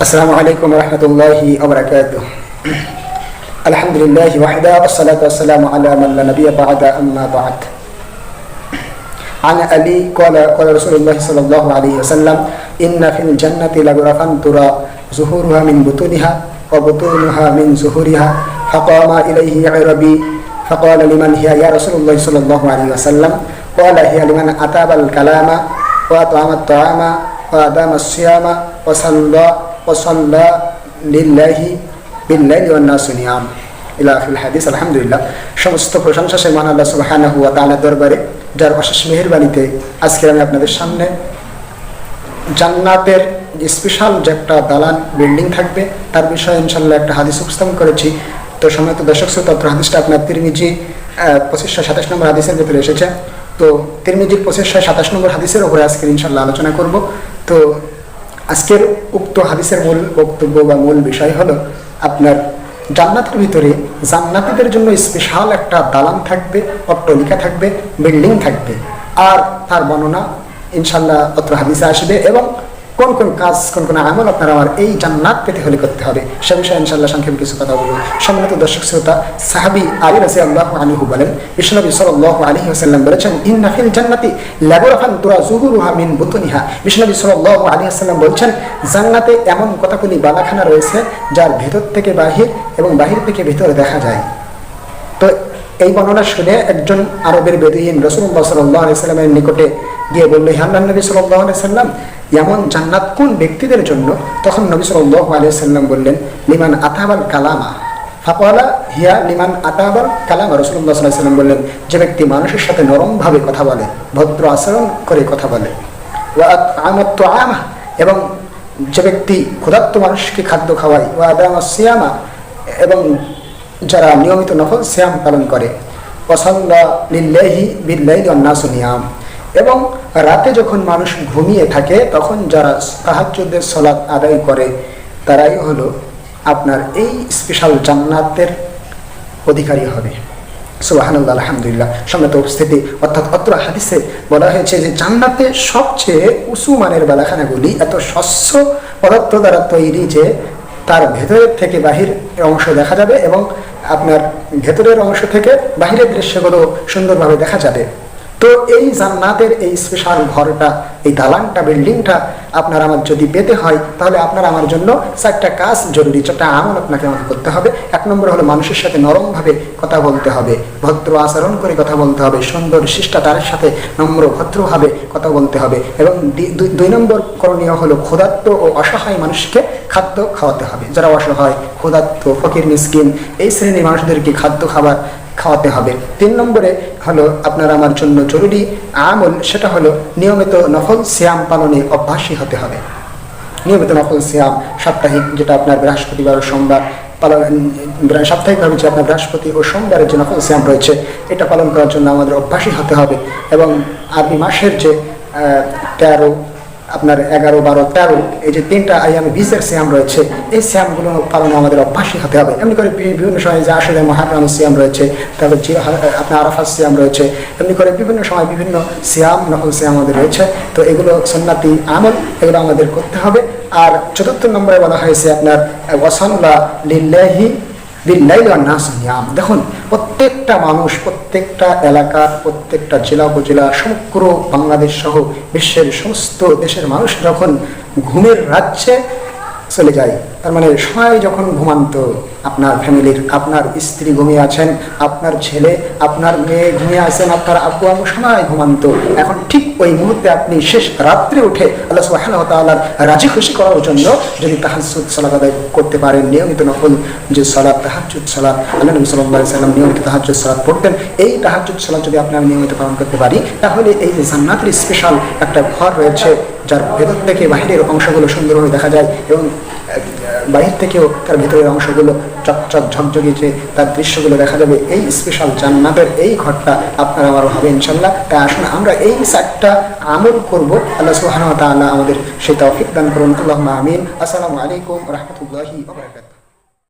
السلام عليكم ورحمة الله وبركاته. الحمد لله وحده والصلاة والسلام على من لا نبي بعد أما بعد. عن أبي قال قال رسول الله صلى الله عليه وسلم إن في الجنة لغرفا ترى زهورها من بطونها وبطونها من زهورها فقام إليه عربي فقال لمن هي؟ يا رسول الله صلى الله عليه وسلم. قال هي لمن أتاب الكلام وأطعم الطعام وأدام الصيام وصلى وصلى لله بالليل والناس نيام ইলা আখিল হাদিস আলহামদুলিল্লাহ সমস্ত প্রশংসা সে মান আল্লাহ সুবহানাহু ওয়া তাআলার দরবারে যার অশেষ মেহেরবানিতে আজকে আমি আপনাদের সামনে জান্নাতের স্পেশাল যে একটা দালান বিল্ডিং থাকবে তার বিষয়ে ইনশাল্লাহ একটা হাদিস উপস্থাপন করেছি তো সময় তো দর্শক শ্রোতা হাদিসটা আপনার তিরমিজি পঁচিশশো সাতাশ নম্বর হাদিসের ভিতরে এসেছে তো তিরমিজির পঁচিশশো সাতাশ নম্বর হাদিসের উপরে আজকে ইনশাল্লাহ আলোচনা করব তো আজকের উক্ত হাদিসের মূল বক্তব্য বা মূল বিষয় হলো আপনার জান্নাতের ভিতরে জান্নাতিদের জন্য স্পেশাল একটা দালান থাকবে, অট্টলিকা থাকবে, বিল্ডিং থাকবে। আর তার বর্ণনা ইনশাল্লাহ অত্র হাদিসে আসবে এবং কোন কোন কাজ, কোন কোন আমল আপনারা আমার এই জান্নাত পেতে হলে করতে হবে? সে বিষয়ে ইনশাল্লাহ সংক্ষেপে কিছু কথা বলব। সম্মানিত দর্শক, শ্রোতা, সাহাবি আলী রাজি আল্লাহ আনিহু বলেন বিষ্ণবী সাল্লাহ আলী হাসাল্লাম বলেছেন ইন্নাফিল জান্নাতি লাগুরাফান তুরা জুহুরুহা মিন বুতুনিহা। বিষ্ণবী সাল্লাহ আলী হাসাল্লাম বলছেন, জান্নাতে এমন কতগুলি বালাখানা রয়েছে, যার ভেতর থেকে বাহির এবং বাহির থেকে ভেতরে দেখা যায়। তো এই বর্ণনা শুনে একজন আরবের বেদুইন রসুল্লাহ সাল্লাহ আলাইসাল্লামের নিকটে গিয়ে বলল হান্নান নবী সাল্লাহ আলাইসাল্লাম এমন জান্নাত কোন ব্যক্তিদের জন্য? তখন নবী সাল্লাহ আলাইসাল্লাম বললেন, লিমান আতাবাল কালামা। ফাপওয়ালা হিয়া, লিমান আতাবাল কালামা? রসুল্লাহ সাল্লাম বললেন, যে ব্যক্তি মানুষের সাথে নরমভাবে কথা বলে, ভদ্র আচরণ করে কথা বলে আমা এবং যে ব্যক্তি ক্ষুধার্ত মানুষকে খাদ্য খাওয়ায়, ওয়া আদামা সিয়ামা, এবং যারা নিয়মিত নফল শ্যাম পালন করে পছন্দ লিল্লাহি বিল্লাহি অন্যাস নিয়াম। এবং রাতে যখন মানুষ ঘুমিয়ে থাকে, তখন যারা তাহাজ্জুদের সলাৎ আদায় করে, তারাই হলো আপনার এই স্পেশাল জান্নাতের অধিকারী হবে। সুবাহানুল্লাহ, আলহামদুলিল্লাহ। সম্মত উপস্থিতি, অর্থাৎ অত্র হাদিসে বলা হয়েছে যে, জান্নাতে সবচেয়ে উঁচু মানের বালাখানাগুলি এত স্বচ্ছ পদার্থ দ্বারা তৈরি যে, তার ভেতরের থেকে বাহির অংশ দেখা যাবে এবং আপনার ভেতরের অংশ থেকে বাহিরের দৃশ্যগুলো সুন্দরভাবে দেখা যাবে। তো এই জান্নাতের এই স্পেশাল ঘরটা, এই দালানটা, বিল্ডিংটা আপনার আমার যদি পেতে হয়, তাহলে আপনার আমার জন্য চারটা কাজ জরুরি, চারটা আমল আপনাকে আমাকে করতে হবে। এক নম্বর হলো মানুষের সাথে নরমভাবে কথা বলতে হবে, ভদ্র আচরণ করে কথা বলতে হবে, সুন্দর শিষ্টাচারের সাথে নম্র, ভদ্রভাবে কথা বলতে হবে এবং দুই নম্বর করণীয় হলো ক্ষুধাত্ম ও অসহায় মানুষকে খাদ্য খাওয়াতে হবে। যারা অসহায় ক্ষুধাত্ম ফকির, মিসকিন, এই শ্রেণির মানুষদেরকে খাদ্য খাবার খাওয়াতে হবে। তিন নম্বরে হলো আপনার আমার জন্য জরুরি আমল, সেটা হলো নিয়মিত নফল শ্যাম পালনে অভ্যাসী হতে হবে। নিয়মিত নফল শ্যাম সাপ্তাহিক যেটা আপনার বৃহস্পতিবার ও সোমবার পালন সাপ্তাহিকভাবে যে আপনার বৃহস্পতি ও সোমবারের যে নফল শ্যাম রয়েছে, এটা পালন করার জন্য আমাদের অভ্যাসী হতে হবে। এবং আরবি মাসের যে তেরো আপনার এগারো, বারো, তেরো, এই যে তিনটা আইয়ামে বিশের শ্যাম রয়েছে, এই শ্যামগুলো পালনে আমাদের অভ্যাসী হতে হবে। এমনি করে বিভিন্ন সময় যে আসলে মহারাম শ্যাম রয়েছে, তারপর আপনার আরাফাত শ্যাম রয়েছে, এমনি করে বিভিন্ন সময় বিভিন্ন শ্যাম নকল শ্যাম আমাদের রয়েছে। তো এগুলো সন্ন্যাতি আমল, এগুলো আমাদের করতে হবে। আর চতুর্থ নম্বরে বলা হয়েছে আপনার ওয়াসাল্লা লিল্লাহি দেখুন, প্রত্যেকটা মানুষ, প্রত্যেকটা এলাকা, প্রত্যেকটা জেলা উপজেলা, সমগ্র বাংলাদেশ সহ বিশ্বের সমস্ত দেশের মানুষ যখন ঘুমের রাজ্যে চলে যায় তার মানে সবাই যখন ঘুমান্ত, আপনার ফ্যামিলির আপনার স্ত্রী ঘুমিয়ে আছেন, আপনার ছেলে, আপনার মেয়ে ঘুমিয়ে আছেন, আপনার আব্বু আম্মু সবাই ঘুমান্ত। এখন ঠিক ওই মুহূর্তে আপনি শেষ রাত্রে উঠে আল্লাহ সুবাহ তাল্লার রাজি খুশি করার জন্য যদি তাহাজুদ সালাদ আদায় করতে পারেন, নিয়মিত নকল যে সালাদ তাহাজুদ সালাদ আল্লাহ নবী সাল্লাহ সাল্লাম নিয়মিত তাহাজুদ সালাদ পড়তেন, এই তাহাজুদ সালাদ যদি আপনি আমি নিয়মিত পালন করতে পারি, তাহলে এই যে জান্নাতের স্পেশাল একটা ঘর রয়েছে, যার ভেতর থেকে বাহিরের অংশগুলো সুন্দরভাবে দেখা যায় এবং বাহির থেকেও তার ভিতরের অংশগুলো চকচক ঝকঝকিয়েছে তার দৃশ্যগুলো দেখা যাবে। এই স্পেশাল জান্নাতের এই ঘরটা আপনারা আমার হবে ইনশাল্লাহ তাই আসুন, আমরা এই চারটা আমল করব। আল্লাহ সুহান তাল্লাহ আমাদের সেই তৌফিক দান করুন। আল্লাহ আমিন। আসসালামু আলাইকুম রহমতুল্লাহি